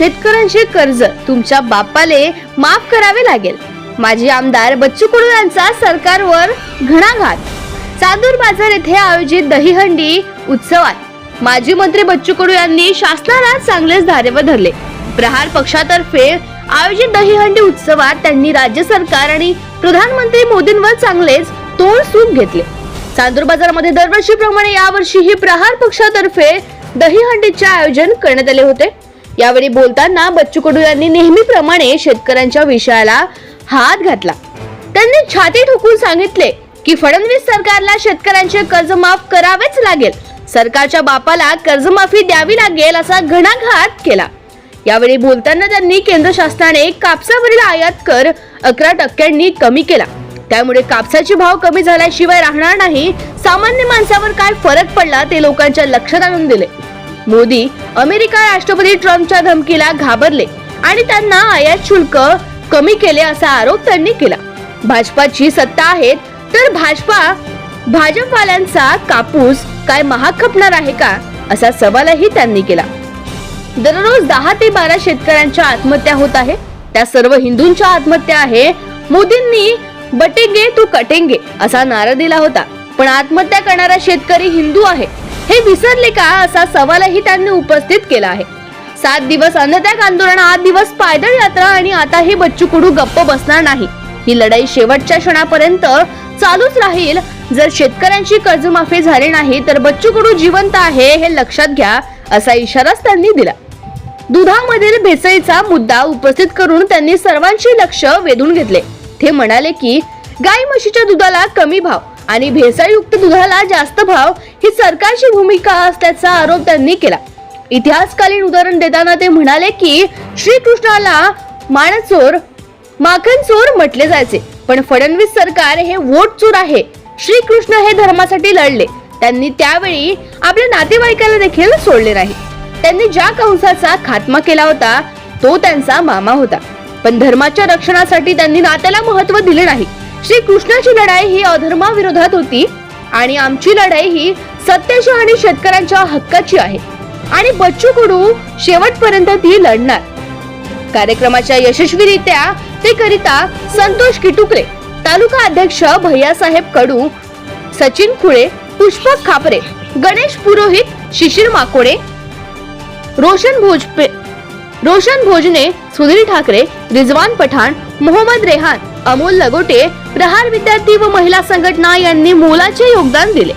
शेतकऱ्यांचे कर्ज तुमच्या बापाले माफ करावे लागेल. माजी आमदार बच्चू कडू यांचा सरकारवर घणाघात. चांदूर बाजार येथे आयोजित दहीहंडी उत्सवात माजी मंत्री बच्चू कडू यांनी शासनाला चांगलेच धारेवर धरले. प्रहार पक्षातर्फे आयोजित दहीहंडी उत्सवात त्यांनी राज्य सरकार आणि प्रधानमंत्री मोदींवर चांगलेच तोड सूप घेतले. चांदूर बाजारमध्ये दरवर्षीप्रमाणे यावर्षीही प्रहार पक्षातर्फे दहीहंडीचे आयोजन करण्यात आले होते. यावेळी बोलताना बच्चू कडू यांनी नेहमीप्रमाणे शेतकऱ्यांच्या विषयाला हात घातला. त्यांनी छाती ठोकून सांगितले की फडणवीस सरकारला शेतकऱ्यांचे कर्ज माफ करावेच लागेल. सरकारच्या बापाला कर्जमाफी द्यावी लागेल असा घणाघात केला. यावेळी बोलताना त्यांनी केंद्र शासनाने कापसावरील आयात कर अकरा टक्क्यांनी कमी केला. त्यामुळे कापसाचे भाव कमी झाल्याशिवाय राहणार नाही. सामान्य माणसावर काय फरक पडला ते लोकांच्या लक्षात आणून दिले. मोदी अमेरिका राष्ट्रपती ट्रम्पच्या धमकीला घाबरले आणि त्यांना आयात शुल्क कमी केले असा आरोप त्यांनी केला. भाजपाची सत्ता आहे तर भाजपा भाजपवाल्यांचा कापूस काय महाग खपणार आहे का असा सवालही त्यांनी केला. दररोज दहा ते बारा शेतकऱ्यांच्या आत्महत्या होत आहे. त्या सर्व हिंदूंच्या आत्महत्या आहे. मोदींनी बटेंगे तू कटेंगे असा नारा दिला होता. पण आत्महत्या करणारा शेतकरी हिंदू आहे. हे विसरले का असा सवालही त्यांनी उपस्थित केला आहे. सात दिवस अन्नत्याग आंदोलन आठ दिवस पायदळ यात्रा आणि आता हे बच्चू कडू गप्प बसणार नाही. ही लढाई शेवटच्या क्षणापर्यंत चालूच राहील. जर शेतकऱ्यांची कर्जमाफी झाली नाही तर बच्चू कडू जिवंत आहे हे लक्षात घ्या असा इशाराच त्यांनी दिला. दुधामधील भेसळीचा मुद्दा उपस्थित करून त्यांनी सर्वांचे लक्ष वेधून घेतले. ते म्हणाले की गाई म्हशीच्या दुधाला कमी भाव आणि भेसळयुक्त दुधाला जास्त भाव ही सरकारची भूमिका असल्याचा आरोप त्यांनी केला. इतिहासकालीन उदाहरण देताना ते म्हणाले की श्रीकृष्णाला माणचोर माखन चोर म्हटले जायचे. पण फडणवीस सरकार हे वोट चोर आहे. श्रीकृष्ण हे धर्मासाठी लढले. त्यांनी त्यावेळी आपल्या नातेवाईकाला देखील सोडले नाही. त्यांनी ज्या कंसाचा खात्मा केला होता तो त्यांचा मामा होता. पण धर्माच्या रक्षणासाठी त्यांनी नात्याला महत्त्व दिले नाही. श्री कृष्णाची लढाई ही अधर्माविरोधात होती आणि आमची लढाई ही सत्याच्या आणि शेतकऱ्यांच्या हक्काची आहे. आणि बच्चू कडू शेवटपर्यंत ती लढणार. कार्यक्रमाच्या यशस्वीरित्या ते करिता संतोष किटुकरे तालुका अध्यक्ष भैयासाहेब कडू सचिन खुळे पुष्पक खापरे गणेश पुरोहित शिशिर माकोडे रोशन भोजपे रोशन भोजने सुधीर ठाकरे रिजवान पठाण मोहम्मद रेहान अमोल लगोटे प्रहार विद्यार्थी व महिला संघटना यांनी मोलाचे योगदान दिले.